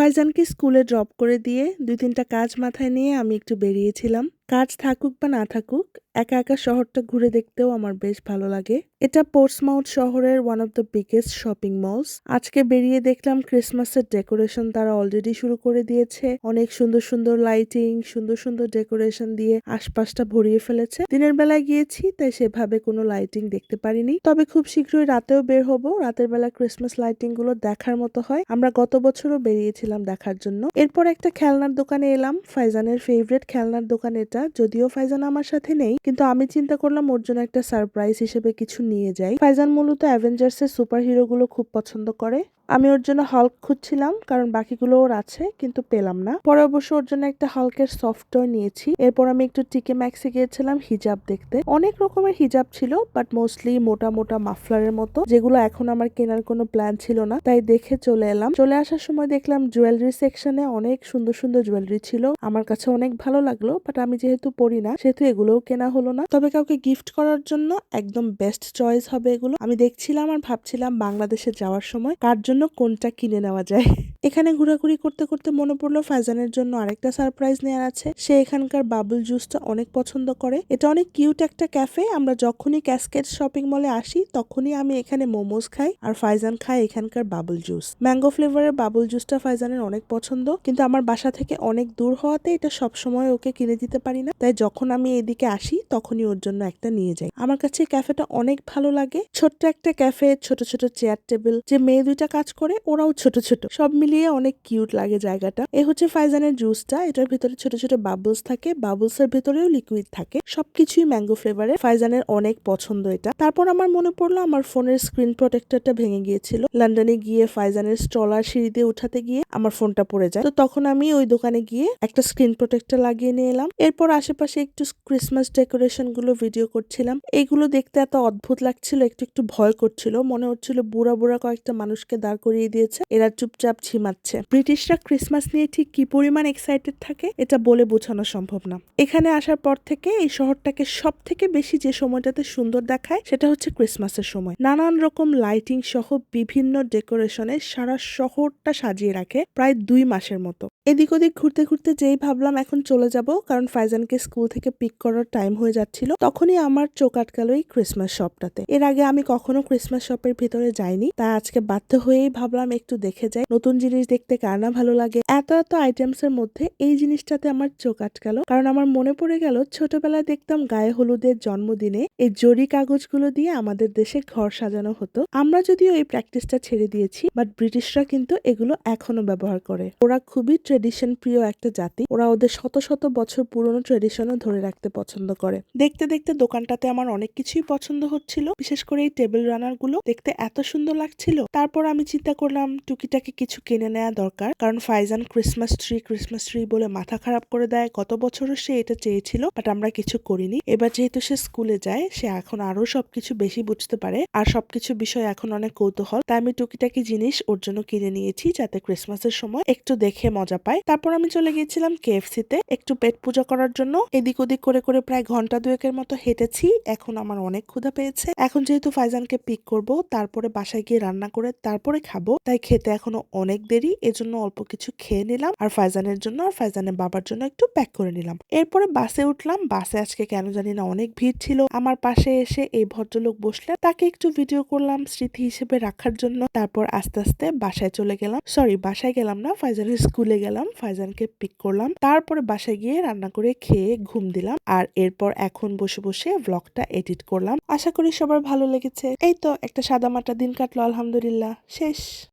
ফাইজানকে স্কুলে ড্রপ করে দিয়ে দুই তিনটা কাজ মাথায় নিয়ে আমি একটু বেরিয়েছিলাম। কাজ থাকুক বা না থাকুক, একা একা শহরটা ঘুরে দেখতেও আমার বেশ ভালো লাগে। এটা পোর্টসমাউথ শহরের one of the biggest shopping malls আজকে বেরিয়ে দেখলাম ক্রিসমাসের ডেকোরেশন তারা অলরেডি শুরু করে দিয়েছে। অনেক সুন্দর সুন্দর লাইটিং সুন্দর সুন্দর ডেকোরেশন দিয়ে আশপাশটা ভরিয়ে ফেলেছে। দিনের বেলায় গিয়েছি, তাই সেভাবে কোনো লাইটিং দেখতে পারিনি। তবে খুব শীঘ্রই রাতেও বের হব। রাতের বেলা ক্রিসমাস লাইটিংগুলো দেখার মতো হয়। আমরা গত বছরও বেরিয়েছিলাম দেখার জন্য। এরপর একটা খেলনার দোকানে এলাম। ফাইজানের ফেভারিট খেলনার দোকান এটা। যদিও ফাইজান আমার সাথে নেই, কিন্তু আমি চিন্তা করলাম ওর জন্য একটা সারপ্রাইজ হিসেবে কিছু নিয়ে যাই। ফাইজান মূলত অ্যাভেঞ্জার্স এর সুপার হিরো গুলো খুব পছন্দ করে। আমি ওর জন্য হল্ক খুঁজছিলাম, কারণ বাকিগুলো ওর আছে, কিন্তু পেলাম না। পরে অবশ্য ওর জন্য একটা হল্কের সফটওয়্যার নিয়েছি। এরপর আমি একটু টিকে ম্যাক্সে গিয়েছিলাম হিজাব দেখতে। অনেক রকমের হিজাব ছিল, বাট মোস্টলি মোটা মোটা মাফলারের মতো, যেগুলো এখন আমার কেনার কোনো প্ল্যান ছিল না। তাই দেখে চলে এলাম। চলে আসার সময় দেখলাম জুয়েলারি সেকশনে অনেক সুন্দর সুন্দর জুয়েলারি ছিল। আমার কাছে অনেক ভালো লাগল, বাট আমি যেহেতু পড়ি না, সেহেতু এগুলোও কেনা হলো না। তবে কাউকে গিফট করার জন্য একদম বেস্ট চয়েস হবে এগুলো। আমি দেখছিলাম আর ভাবছিলাম বাংলাদেশে যাওয়ার সময় কার জন্য কোনটা কিনে নেওয়া যায়। এখানে ঘোরাঘুরি করতে করতে মনে পড়ল ফাইজানের জন্য আরেকটা সারপ্রাইজ নেওয়ার আছে। সে এখানকার বাবল জুসটা অনেক পছন্দ করে। এটা অনেক কিউট একটা ক্যাফে। আমরা যখনই ক্যাসকেট শপিং মলে আসি, তখনই আমি এখানে মোমোজ খাই আর ফাইজান খায় এখানকার বাবল জুস। ম্যাঙ্গো ফ্লেভারের বাবল জুসটা ফাইজানের অনেক পছন্দ। কিন্তু আমার বাসা থেকে অনেক দূর হওয়াতে এটা সবসময় ওকে কিনে দিতে পারি না। তাই যখন আমি এদিকে আসি, তখনই ওর জন্য একটা নিয়ে যাই। আমার কাছে ক্যাফেটা অনেক ভালো লাগে। ছোট্ট একটা ক্যাফে, ছোট ছোট চেয়ার টেবিল, যে মেয়ে দুইটা কাজ করে, ওরাও ছোট ছোট। সব মিলিয়ে অনেক কিউট লাগে জায়গাটা। এ হচ্ছে ফাইজানের জুসটা। এটার ভিতরে ছোট ছোট বাবলস থাকে। বাবলস এর ভেতরেও লিকুইড থাকে। সবকিছুই ম্যাঙ্গো ফ্লেভারের ফাইজানের অনেক পছন্দ এটা। তারপর আমার মনে পড়ল, আমার ফোনের স্ক্রিন প্রোটেক্টরটা ভেঙে গিয়েছিল। লন্ডনে গিয়ে ফাইজানের স্টলার সিঁড়ি দিয়ে উঠাতে গিয়ে আমার ফোনটা পড়ে যায়। তো তখন আমি ওই দোকানে গিয়ে একটা স্ক্রিন প্রোটেক্টর লাগিয়ে নিয়ে এলাম। এরপর আশেপাশে একটু ক্রিসমাস ডেকোরেশনগুলো ভিডিও করছিলাম। এইগুলো দেখতে এত অদ্ভুত লাগছিল, একটু একটু ভয় করছিল। মনে হচ্ছিল বুড়া বুড়া কয়েকটা মানুষকে দাঁড় করিয়ে দিয়েছে। এরা চুপচাপ ঝিমাচ্ছে ব্রিটিশরা ক্রিসমাস নিয়ে ঠিক কি পরিমাণ এক্সাইটেড থাকে, এটা বলে বোঝানো সম্ভব না। এখানে আসার পর থেকে এই শহরটাকে সব থেকে বেশি যে সময়টাতে সুন্দর দেখায়, সেটা হচ্ছে ক্রিসমাসের সময়। নানান রকম লাইটিং সহ বিভিন্ন ডেকোরেশনে সারা শহরটা সাজিয়ে রাখে প্রায় দুই মাসের মতো। এদিক ওদিক ঘুরতে ঘুরতে যেই ভাবলাম এখন চলে যাব, কারণ ফাইজানকে স্কুল থেকে পিক করার টাইম হয়ে যাচ্ছিল, তখনই আমার চোখ আটকালো এই ক্রিসমাস শপটাতে এর আগে আমি কখনো ক্রিসমাস শপের ভিতরে যাইনি, তাই আজকে বাধ্য হয়েই ভাবলাম একটু দেখে যাই। নতুন জিনিস দেখতে কার না ভালো লাগে? এত এত আইটেমস এর মধ্যে এই জিনিসটাতে আমার চোখ আটকালো। কারণ আমার মনে পড়ে গেল, ছোটবেলায় দেখতাম গায়ে হলুদের জন্মদিনে এই জরি কাগজগুলো দিয়ে আমাদের দেশে ঘর সাজানো হতো। আমরা যদিও এই প্র্যাকটিসটা ছেড়ে দিয়েছি বাট ব্রিটিশরা কিন্তু এগুলো এখনও ব্যবহার করে। ওরা খুবই ট্রেডিশন প্রিয় একটা জাতি। ওরা ওদের শত শত বছর পুরনো ট্রেডিশনও ধরে রাখতে পছন্দ করে। দেখতে দেখতে দোকানটাতে আমার অনেক কিছুই পছন্দ হচ্ছিল। বিশেষ করে এই টেবিল রানারগুলো দেখতে এত সুন্দর লাগছিল। তারপর আমি চিন্তা করলাম, টুকিটাকি কিছু কিনে নেওয়া দরকার। কারণ Faizan Christmas tree Christmas tree বলে মাথা খারাপ করে দেয়। গত বছরও সে এটা চেয়েছিল, বাট আমরা কিছু করিনি। এবার যেহেতু সে স্কুলে যায়, সে এখন আরও সবকিছু বেশি বুঝতে পারে। আর সবকিছু বিষয় এখন অনেক কৌতূহল। তাই আমি টুকিটাকি জিনিস ওর জন্য কিনে নিয়েছি যাতে ক্রিসমাসের সময় একটু দেখে মজা পায়। তারপর আমি চলে গিয়েছিলাম কেএফসি তে একটু পেট পূজা করার জন্য। এদিক ওদিক করে করে প্রায় ঘণ্টা দুয়েকের মতো হেঁটেছি। এখন আমার অনেক ক্ষুধা পেয়েছে। এখন যেহেতু ফাইজানকে পিক করব, তারপরে বাসায় গিয়ে রান্না করে তারপরে খাব। তাই খেতে এখনও অনেক দেরি এজন্য অল্প কিছু খেয়ে নিলাম আর ফাইজানের জন্য আর ফাইজানের বাবার জন্য একটু প্যাক করে নিলাম। এরপরে বাসে উঠলাম। বাসে আজকে কেন জানি না অনেক ভিড় ছিল। আমার পাশে এসে এই ভদ্রলোক বসলেন। তাকে একটু ভিডিও করলাম স্মৃতি হিসেবে রাখার জন্য। তারপর আস্তে আস্তে বাসায় চলে গেলাম। সরি বাসায় গেলাম না, ফাইজানের স্কুলে গেলাম। ফাইজানকে পিক করলাম। তারপরে বাসায় গিয়ে রান্না করে খেয়ে ঘুম দিলাম। আর এরপর এখন বসে বসে ব্লগটা এডিট করলাম। আশা করি সবার ভালো লেগেছে। এই তো একটা সাদা মাটা দিন কাটলো, আলহামদুলিল্লাহ। শেষ।